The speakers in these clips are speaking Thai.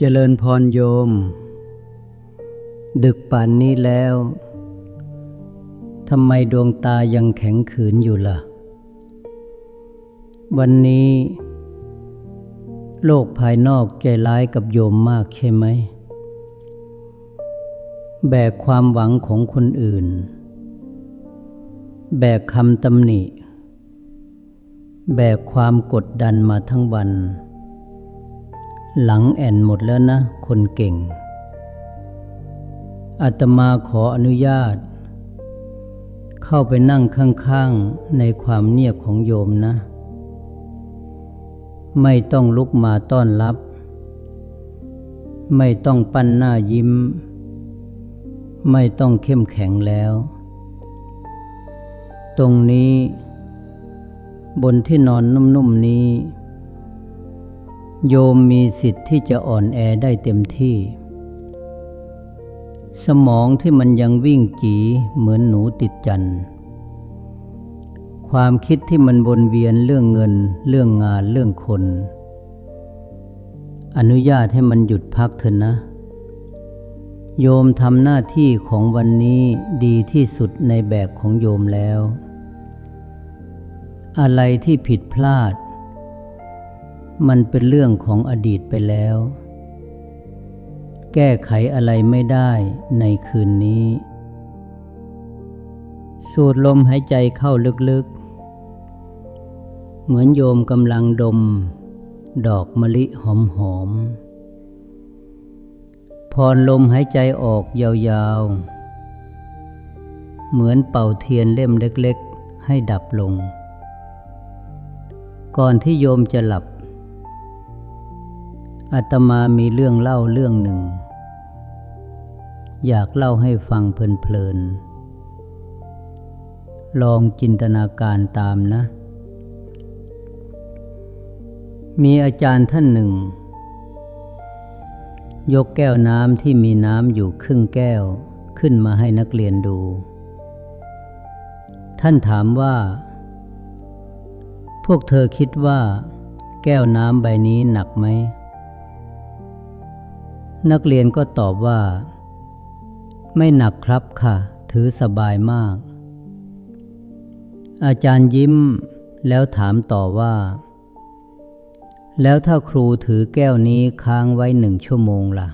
เจริญพรโยม ดึกป่านนี้แล้วทำไมดวงตายังแข็งขืนอยู่ล่ะ วันนี้ โลกภายนอกใจร้ายกับโยมมากใช่ไหม แบกความหวังของคนอื่น แบกคำตำหนิ แบกความกดดันมาทั้งวัน หลังแอนหมดแล้วนะ คนเก่ง อาตมาขออนุญาต เข้าไปนั่งข้างๆ ในความเงียบของโยมนะ ไม่ต้องลุกมาต้อนรับ ไม่ต้องปั้นหน้ายิ้ม ไม่ต้องเข้มแข็งแล้ว ตรงนี้ บนที่นอนนุ่มๆนี้ โยมมีสิทธิ์ที่จะอ่อนแอได้เต็มที่ สมองที่มันยังวิ่งจีเหมือนหนูติดจัน ความคิดที่มันวนเวียนเรื่องเงิน เรื่องงานเรื่องคน อนุญาตให้มันหยุดพักเถอะนะ โยมทำหน้าที่ของวันนี้ดีที่สุดในแบบของโยมแล้ว อะไรที่ผิดพลาด มันเป็นเรื่องของอดีตไปแล้ว แก้ไขอะไรไม่ได้ในคืนนี้ สูดลมหายใจเข้าลึกๆ เหมือนโยมกำลังดม ดอกมะลิหอมๆพรลมหายใจออกยาวๆ เหมือนเป่าเทียนเล่มเล็กๆ ให้ดับลง ก่อนที่โยมจะหลับ อาตมามีเรื่องเล่าเรื่องหนึ่ง อยากเล่าให้ฟังเพลินๆลองจินตนาการตามนะ มีอาจารย์ท่านหนึ่ง ยกแก้วน้ำที่มีน้ำอยู่ครึ่งแก้วขึ้นมาให้นักเรียนดู ท่านถามว่า พวกเธอคิดว่า แก้วน้ำใบนี้หนักไหม นักเรียนก็ตอบว่า ไม่หนักครับค่ะ ถือสบายมาก อาจารย์ยิ้มแล้วถามต่อว่า แล้วถ้าครูถือแก้วนี้ค้างไว้หนึ่งชั่วโมงล่ะ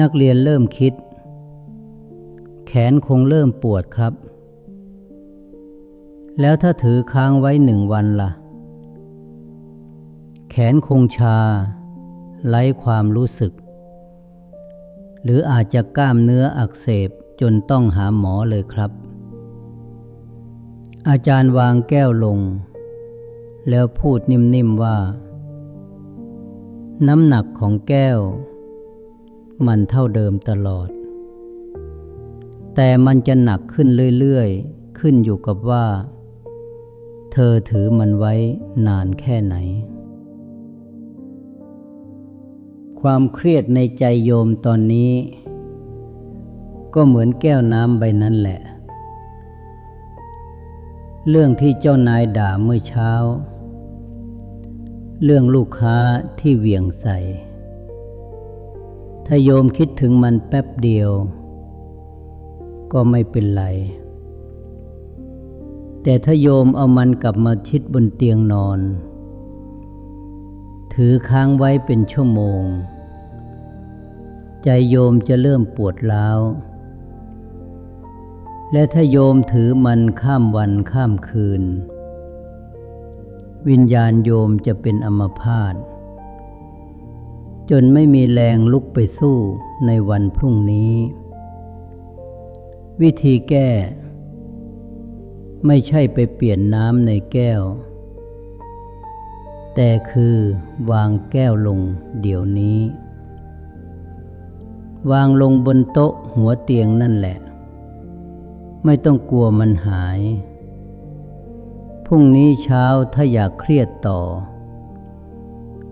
นักเรียนเริ่มคิด แขนคงเริ่มปวดครับ แล้วถ้าถือค้างไว้หนึ่งวันล่ะ แขนคงชา ไร้ความรู้สึก หรืออาจจะกล้ามเนื้ออักเสบจนต้องหาหมอเลยครับ อาจารย์วางแก้วลง แล้วพูดนิ่มๆว่า น้ำหนักของแก้ว มันเท่าเดิมตลอด แต่มันจะหนักขึ้นเรื่อยๆ ขึ้นอยู่กับว่า เธอถือมันไว้นานแค่ไหน ความเครียดในใจโยมตอนนี้ ก็เหมือนแก้วน้ำใบนั้นแหละ เรื่องที่เจ้านายด่าเมื่อเช้า เรื่องลูกค้าที่เหวี่ยงใส่ ถ้าโยมคิดถึงมันแป๊บเดียว ก็ไม่เป็นไร แต่ถ้าโยมเอามันกลับมาชิดบนเตียงนอนถือค้างไว้เป็นชั่วโมง ใจโยมจะเริ่มปวดร้าว และถ้าโยมถือมันข้ามวันข้ามคืน วิญญาณโยมจะเป็นอมพาตจนไม่มีแรงลุกไปสู้ในวันพรุ่งนี้ วิธีแก้ ไม่ใช่ไปเปลี่ยนน้ำในแก้ว แต่คือวางแก้วลงเดี๋ยวนี้ วางลงบนโต๊ะหัวเตียงนั่นแหละ ไม่ต้องกลัวมันหาย พรุ่งนี้เช้าถ้าอยากเครียดต่อ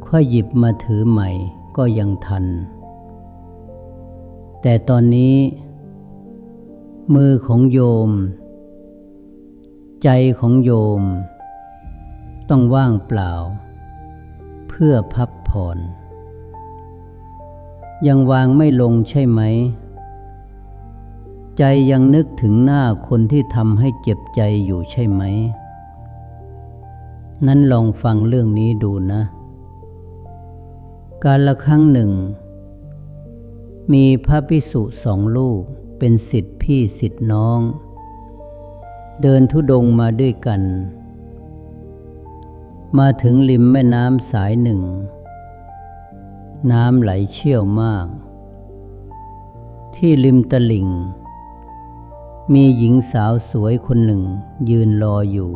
ค่อยหยิบมาถือใหม่ก็ยังทัน แต่ตอนนี้ มือของโยม ใจของโยม ต้องว่างเปล่า เพื่อพักผ่อน ยังวางไม่ลงใช่ไหม ใจยังนึกถึงหน้าคนที่ทำให้เจ็บใจอยู่ใช่ไหม นั้นลองฟังเรื่องนี้ดูนะ การละครั้งหนึ่ง มีพระพิสุสองลูกเป็นสิทธิพี่สิทธิน้อง เดินทุดงมาด้วยกัน มาถึงริมแม่น้ำสายหนึ่ง น้ำไหลเชี่ยวมาก ที่ริมตลิ่ง มีหญิงสาวสวยคนหนึ่งยืนรออยู่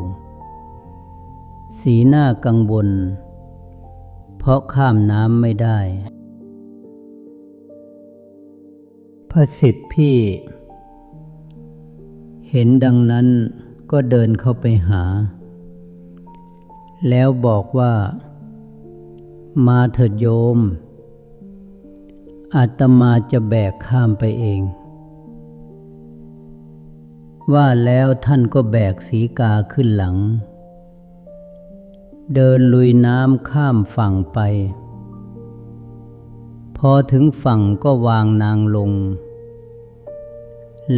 สีหน้ากังวลเพราะข้ามน้ำไม่ได้ พระสิทธิ์พี่ เห็นดังนั้นก็เดินเข้าไปหา แล้วบอกว่า มาเถิดโยม อาตมาจะแบกข้ามไปเอง ว่าแล้วท่านก็แบกสีกาขึ้นหลัง เดินลุยน้ำข้ามฝั่งไป พอถึงฝั่งก็วางนางลง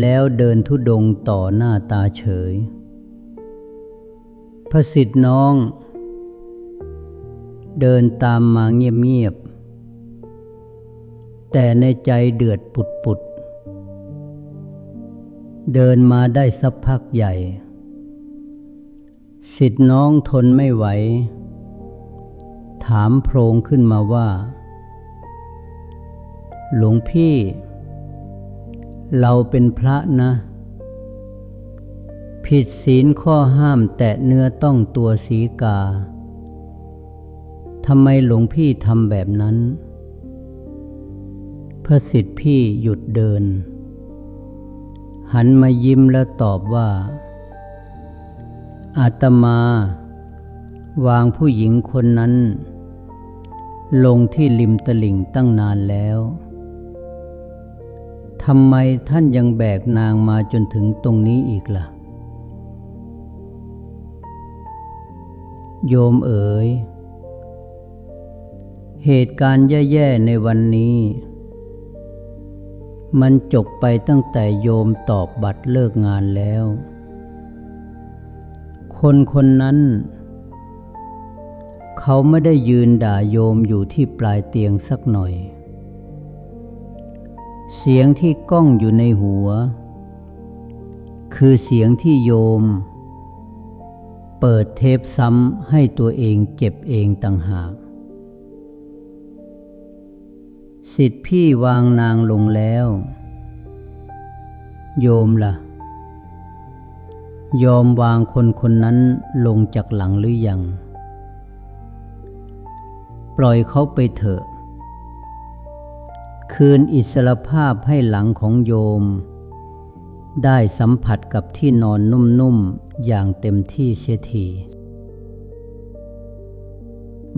แล้วเดินทุดงต่อหน้าตาเฉยพระสิทธิ์น้อง เดินตามมาเงียบๆ แต่ในใจเดือดปุดๆเดินมาได้สักพักใหญ่ สิทธิ์น้องทนไม่ไหว ถามโพรงขึ้นมาว่า หลวงพี่ เราเป็นพระนะ ผิดศีลข้อห้ามแตะเนื้อต้องตัวสีกาทำไมหลวงพี่ทำแบบนั้น พระสิทธิ์พี่หยุดเดิน หันมายิ้มแล้วตอบว่า อาตมา วางผู้หญิงคนนั้น ลงที่ริมตลิ่งตั้งนานแล้วทำไมท่านยังแบกนางมาจนถึงตรงนี้อีกล่ะ โยมเอ๋ย เหตุการณ์แย่ๆในวันนี้ มันจบไปตั้งแต่โยมตอบบัตรเลิกงานแล้ว คนคนนั้น เขาไม่ได้ยืนด่าโยมอยู่ที่ปลายเตียงสักหน่อย เสียงที่ก้องอยู่ในหัว คือเสียงที่โยม เปิดเทปซ้ำให้ตัวเองเจ็บเองต่างหาก สิทธิพี่วางนางลงแล้ว โยมล่ะ ยอมวางคนคนนั้นลงจากหลังหรือยัง ปล่อยเขาไปเถอะ คืนอิสรภาพให้หลังของโยม ได้สัมผัสกับที่นอนนุ่มๆ อย่างเต็มที่เสียที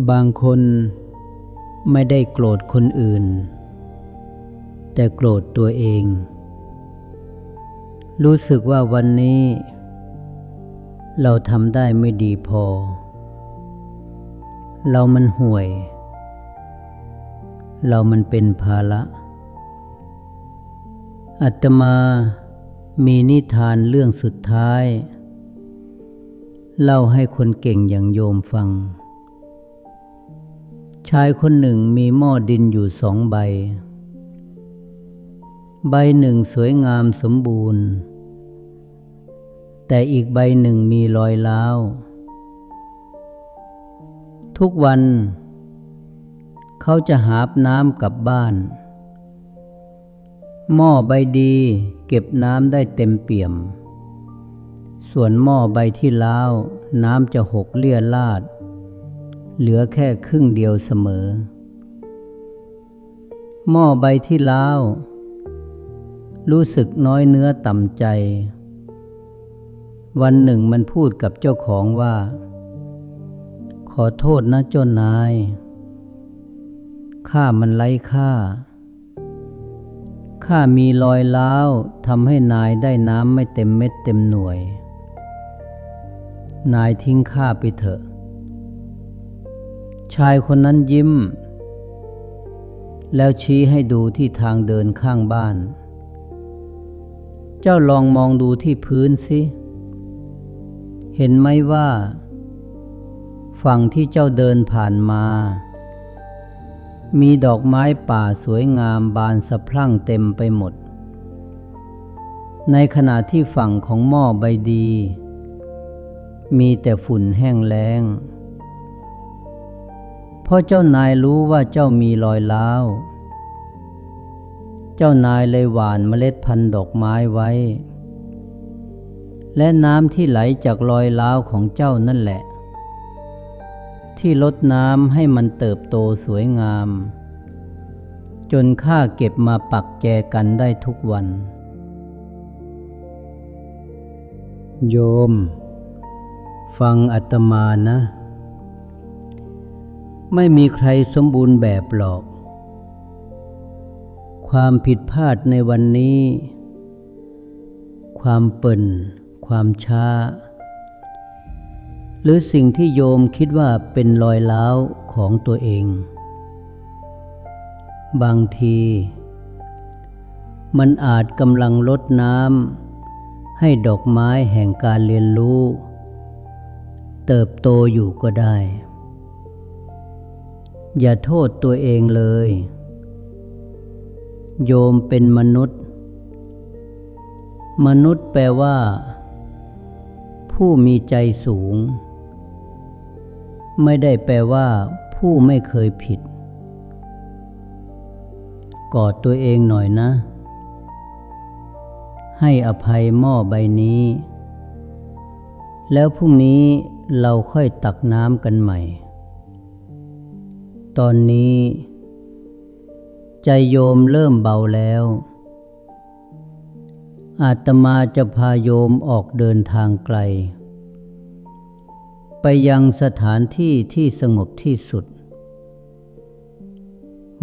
บางคน ไม่ได้โกรธคนอื่น แต่โกรธตัวเอง รู้สึกว่าวันนี้ เราทำได้ไม่ดีพอ เรามันห่วย เรามันเป็นภาระอาตมามีนิทานเรื่องสุดท้าย เล่าให้คนเก่งอย่างโยมฟัง ชายคนหนึ่งมีหม้อดินอยู่สองใบ ใบหนึ่งสวยงามสมบูรณ์ แต่อีกใบหนึ่งมีรอยร้าว ทุกวัน เขาจะหาบน้ำกลับบ้าน หม้อใบดีเก็บน้ำได้เต็มเปี่ยม ส่วนหม้อใบที่ล้าว น้ำจะหกเลี่ยลาด เหลือแค่ครึ่งเดียวเสมอ หม้อใบที่ล้าวรู้สึกน้อยเนื้อต่ำใจ วันหนึ่งมันพูดกับเจ้าของว่า ขอโทษนะเจ้านายข้ามันไร้ค่า ข้ามีรอยร้าวทำให้นายได้น้ำไม่เต็มเม็ดเต็มหน่วย นายทิ้งข้าไปเถอะ ชายคนนั้นยิ้ม แล้วชี้ให้ดูที่ทางเดินข้างบ้าน เจ้าลองมองดูที่พื้นสิ เห็นไหมว่า ฝั่งที่เจ้าเดินผ่านมา มีดอกไม้ป่าสวยงามบานสะพรั่งเต็มไปหมด ในขณะที่ฝั่งของหม้อใบดี มีแต่ฝุ่นแห้งแล้ง เพราะเจ้านายรู้ว่าเจ้ามีรอยล้าว เจ้านายเลยหว่านเมล็ดพันธุ์ดอกไม้ไว้ และน้ำที่ไหลจากรอยล้าวของเจ้านั่นแหละ ที่ลดน้ำให้มันเติบโตสวยงาม จนข้าเก็บมาปักแจกันได้ทุกวัน โยม ฟังอาตมานะ ไม่มีใครสมบูรณ์แบบหรอก ความผิดพลาดในวันนี้ ความเปิ่น ความช้า หรือสิ่งที่โยมคิดว่าเป็นรอยล้าวของตัวเอง บางที มันอาจกำลังลดน้ำให้ดอกไม้แห่งการเรียนรู้ เติบโตอยู่ก็ได้ อย่าโทษตัวเองเลย โยมเป็นมนุษย์ มนุษย์แปลว่า ผู้มีใจสูง ไม่ได้แปลว่า ผู้ไม่เคยผิด กอดตัวเองหน่อยนะ ให้อภัยหม้อใบนี้ แล้วพรุ่งนี้เราค่อยตักน้ำกันใหม่ ตอนนี้ ใจโยมเริ่มเบาแล้ว อาตมาจะพาโยมออกเดินทางไกล ไปยังสถานที่ที่สงบที่สุด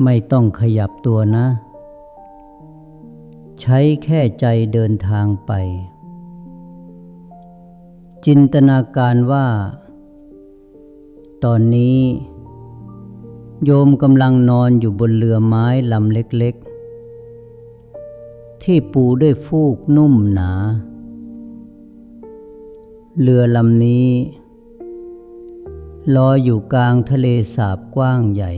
ไม่ต้องขยับตัวนะ ใช้แค่ใจเดินทางไป จินตนาการว่า ตอนนี้ โยมกำลังนอนอยู่บนเรือไม้ลำเล็กๆ ที่ปูด้วยฟูกนุ่มหนา เรือลำนี้ลอยอยู่กลางทะเลสาบกว้างใหญ่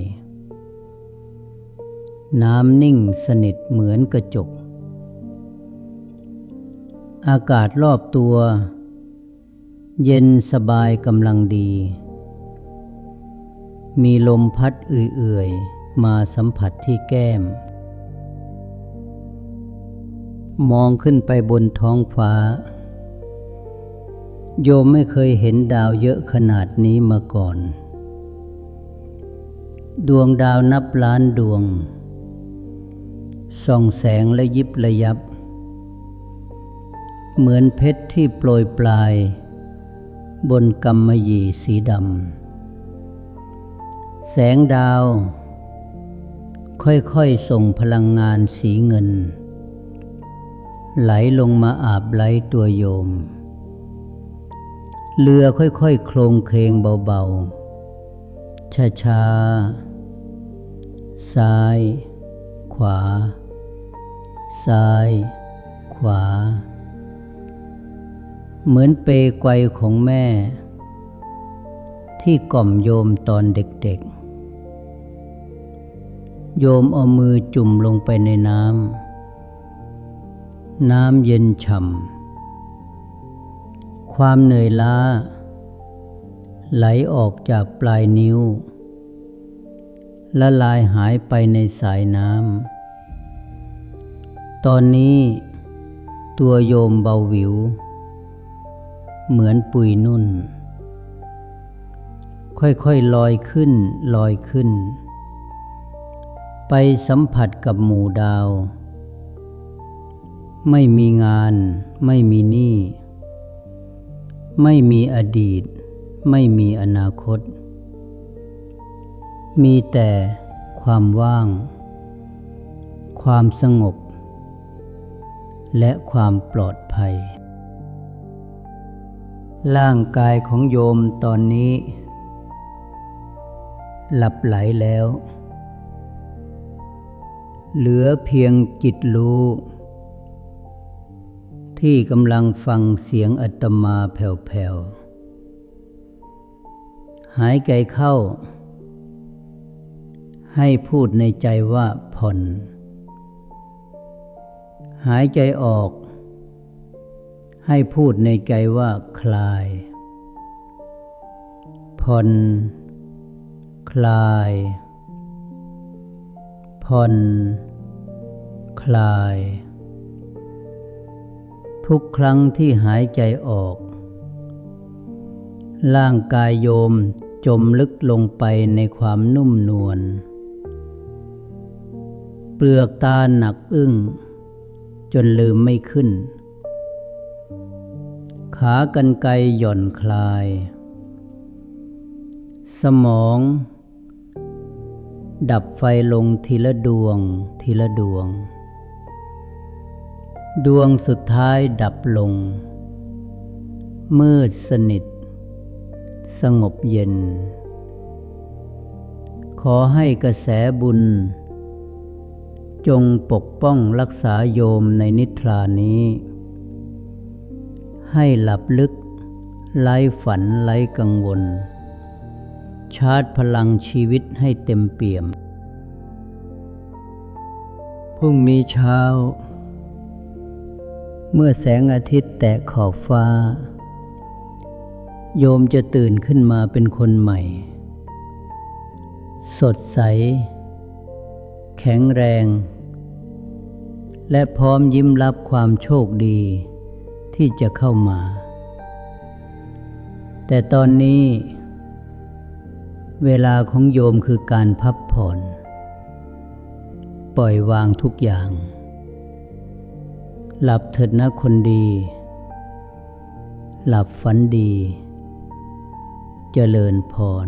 น้ำนิ่งสนิทเหมือนกระจก อากาศรอบตัว เย็นสบายกำลังดี มีลมพัดเอื่อยๆ มาสัมผัสที่แก้ม มองขึ้นไปบนท้องฟ้า โยมไม่เคยเห็นดาวเยอะขนาดนี้มาก่อน ดวงดาวนับล้านดวง ส่องแสงและยิบระยับ เหมือนเพชรที่โปรยปลาย บนกำมะหยี่สีดำ แสงดาว ค่อยๆส่งพลังงานสีเงิน ไหลลงมาอาบไหลตัวโยม เรือค่อยๆโครงเคงเบาๆ ช้าๆ ซ้าย ขวา ซ้าย ขวา เหมือนเปไกวของแม่ที่กล่อมโยมตอนเด็กๆ โยมเอามือจุ่มลงไปในน้ำ น้ำเย็นฉ่ำ ความเหนื่อยล้า ไหลออกจากปลายนิ้ว ละลายหายไปในสายน้ำ ตอนนี้ตัวโยมเบาหวิว เหมือนปุยนุ่น ค่อยๆลอยขึ้นลอยขึ้น ไปสัมผัสกับหมู่ดาว ไม่มีงาน ไม่มีหนี้ ไม่มีอดีต ไม่มีอนาคต มีแต่ความว่าง ความสงบ และความปลอดภัย ร่างกายของโยมตอนนี้ หลับไหลแล้ว เหลือเพียงจิตรู้ ที่กำลังฟังเสียงอัตมาแผ่วๆ หายใจเข้า ให้พูดในใจว่าผ่อน หายใจออก ให้พูดในใจว่าคลาย ผ่อน คลาย ผ่อนคลาย ทุกครั้งที่หายใจออก ร่างกายโยมจมลึกลงไปในความนุ่มนวล เปลือกตาหนักอึ้ง จนลืมไม่ขึ้น ขากรรไกรหย่อนคลาย สมอง ดับไฟลงทีละดวงทีละดวง ดวงสุดท้ายดับลง มืดสนิท สงบเย็น ขอให้กระแสบุญ จงปกป้องรักษาโยมในนิทรานี้ ให้หลับลึกไร้ฝันไร้กังวล ชาร์จพลังชีวิตให้เต็มเปี่ยม พรุ่งมีเช้า เมื่อแสงอาทิตย์แตะขอบฟ้า โยมจะตื่นขึ้นมาเป็นคนใหม่ สดใส แข็งแรง และพร้อมยิ้มรับความโชคดีที่จะเข้ามา แต่ตอนนี้ เวลาของโยมคือการพักผ่อน ปล่อยวางทุกอย่าง หลับเถิดนะคนดี หลับฝันดี เจริญพร